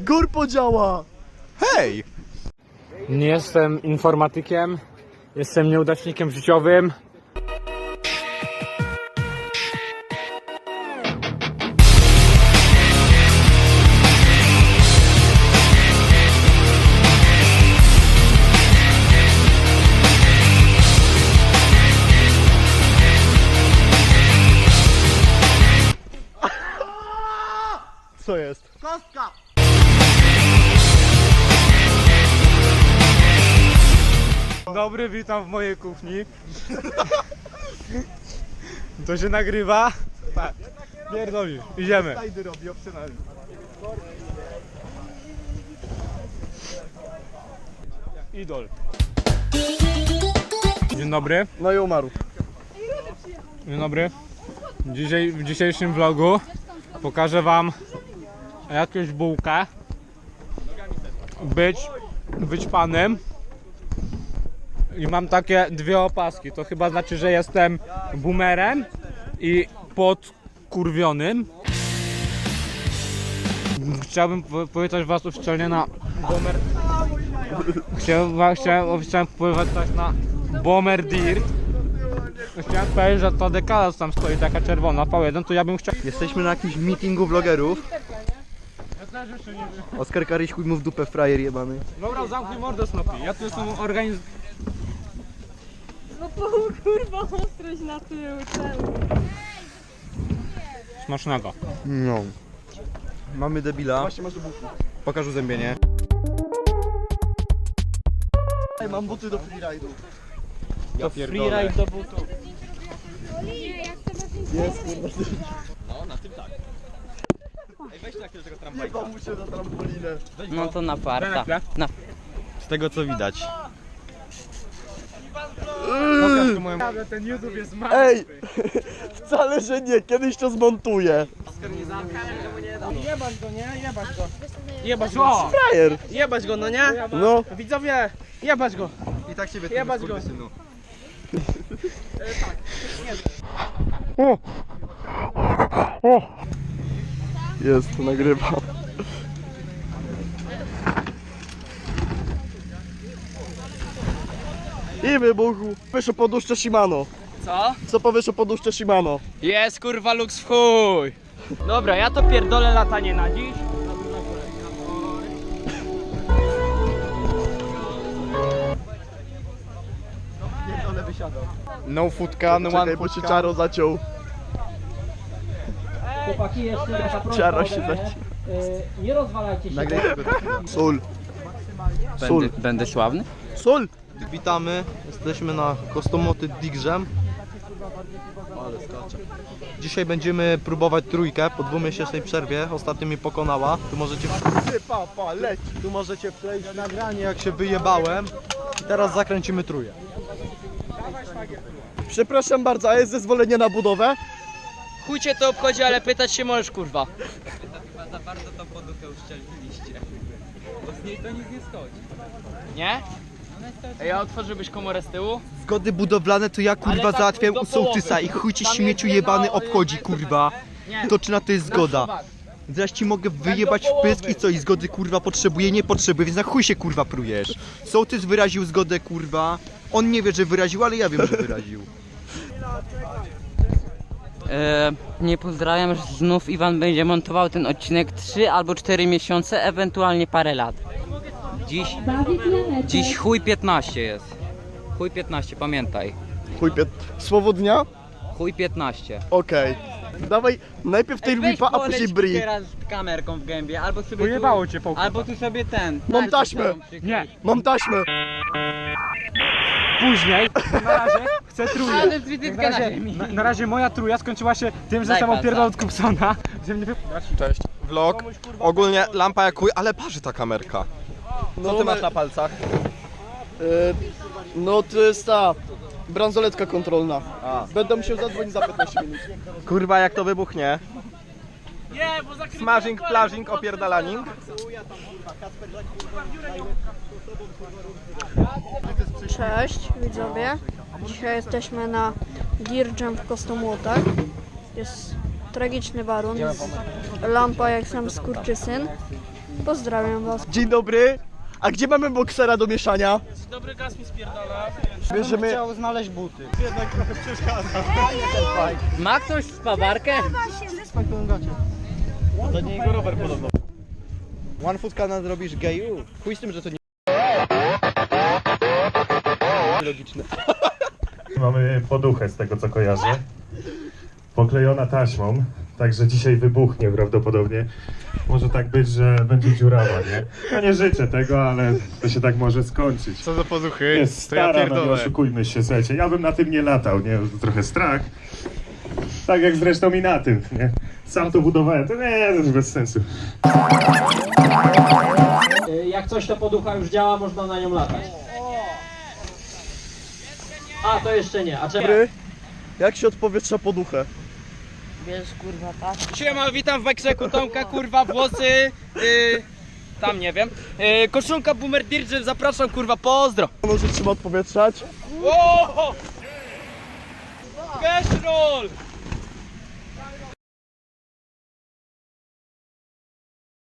Gór podziała! Hej! Nie jestem informatykiem, jestem nieudacznikiem życiowym. Co jest? Dzień Dobry, witam w mojej kuchni. To się nagrywa? Tak. Pierdolisz, idziemy. Robi opcjonalnie. Idol. Dzień dobry. No i umarł. Dzień dobry. Dzisiaj, w dzisiejszym vlogu pokażę wam jakąś bułkę. Być, panem. I mam takie dwie opaski. To chyba znaczy, że jestem boomerem i podkurwionym. Chciałbym po- powiedzieć was oficjalnie na Bomer. Chciałem, chciałem powiedzieć na Bomber Dirt. Chciałem powiedzieć, że ta dekada co tam stoi taka czerwona, V1, to ja bym chciał... Jesteśmy na jakimś meetingu vlogerów. Oskar Karyś chuj mu w dupę frajer jebany. Dobra, zamknij mordę Snoopy. Ja tu jestem organiz... No po kurwa ostrość na tył, czemu? Smacznego. No. Mamy debila. Pokaż uzębienie. Ej, mam buty do freeride'u. To freeride do butów. Jebał mu się na trampolinę. No to na farta. na chwilę. Na Z tego co widać. Pokaż tu moją... Ten YouTube jest mały. Ej! Wcale, że nie, kiedyś to zmontuję. Jebać go, nie? Jebać go. Jebać go. Frajer! Jebać go, no nie? No. Widzowie, jebać go. I tak ciebie Jebać go. synu. Jest, nagrywa. I wybuchł. Powiesz o poduszce Shimano. co? Co powiesz o poduszce Shimano? Jest kurwa lux w chuj. Dobra, ja to pierdolę latanie na dziś. No food can, one Czekaj, bo food się can. czaro zaciął. Chłopaki, jeszcze taka prośba Czaro ode się mnie. Y, Nie rozwalajcie się. Nagraj Sól. Sól. Będę, będę sławny? Sól! Witamy, jesteśmy na Kostomoty Digrzem. Ale skacze. Dzisiaj będziemy próbować trójkę po dwumiesięcznej przerwie. Ostatnio mnie pokonała. Tu możecie pa, pa, leć. Tu możecie wkleić nagranie jak się wyjebałem. I teraz zakręcimy trójkę. Przepraszam bardzo, a jest zezwolenie na budowę? Chuj cię to obchodzi, ale pytać się możesz kurwa. Chyba za bardzo tą poduchę uszczelniliście. Bo z niej to nic nie schodzi. Nie? A ja otworzyłbyś komorę z tyłu? Zgody budowlane to ja kurwa Ale tak załatwiam do u sołtysa połowy. i chuj ci Tam śmieciu jest jebany obchodzi kurwa. Nie. To czy na to jest zgoda? Zaraz ci mogę wyjebać w pysk i co? I zgody kurwa potrzebuję, nie potrzebuję, więc na chuj się kurwa prujesz. Sołtys wyraził zgodę kurwa. On nie wie, że wyraził, ale ja wiem, że wyraził. E, nie pozdrawiam, że znów Iwan będzie montował ten odcinek 3 albo 4 miesiące, ewentualnie parę lat. Dziś, dziś chuj 15 jest. Chuj 15, pamiętaj. Chuj, piet. Słowo dnia? Chuj 15. Okej. Dawaj, najpierw tej lipa, a później bri. teraz kamerką w gębie, albo sobie Pojebało cię po Albo tu sobie ten. Mam taśmę. Nie, Mam taśmę. Później, na razie chcę trójkę. Ale z wizytkę Na na razie, na, na razie moja truja skończyła się tym, że sam opierdol od Kupsona. Że mnie wy... Cześć, vlog. Ogólnie lampa jak chuj, ale parzy ta kamerka. Co ty masz na palcach? Y, no to jest ta bransoletka kontrolna. Będę musiał zadzwonić za 15 minut. Kurwa jak to wybuchnie. Smashing, flashing, opierdalaning. Cześć widzowie. Dzisiaj jesteśmy na Deer Jam w Kostomłotach. Jest tragiczny barun. Lampa jak sam skurczysyn. Pozdrawiam was. Dzień dobry. A gdzie mamy boksera do mieszania? Dobry gaz mi spierdala. Bierzemy... znaleźć buty. Ma ktoś spawarkę? To nie jego rower podobno. One Foot Canada zrobisz geju? Chuj z tym, że to nie... Logiczne. Mamy poduchę z tego co kojarzę. Poklejona taśmą, także dzisiaj wybuchnie prawdopodobnie. Może tak być, że będzie dziurawa, nie? Ja nie życzę tego, ale to się tak może skończyć. Co za poduchy? Jest stara, no nie oszukujmy się, słuchajcie. Ja bym na tym nie latał, nie? Trochę strach. Tak jak zresztą i na tym, nie? Sam to budowałem, to nie, to już bez sensu. Y, Jak coś to poducha już działa, można na nią latać. A, to jeszcze nie. A czemu? Dobry. Jak się odpowietrza poduchę? Siema, witam w Wekrzeku Tomka, kurwa, włosy. Yy, tam nie wiem. Yy, koszulka Boomer Dirge, zapraszam, kurwa, pozdro. Może trzeba odpowietrzać? O! Roll!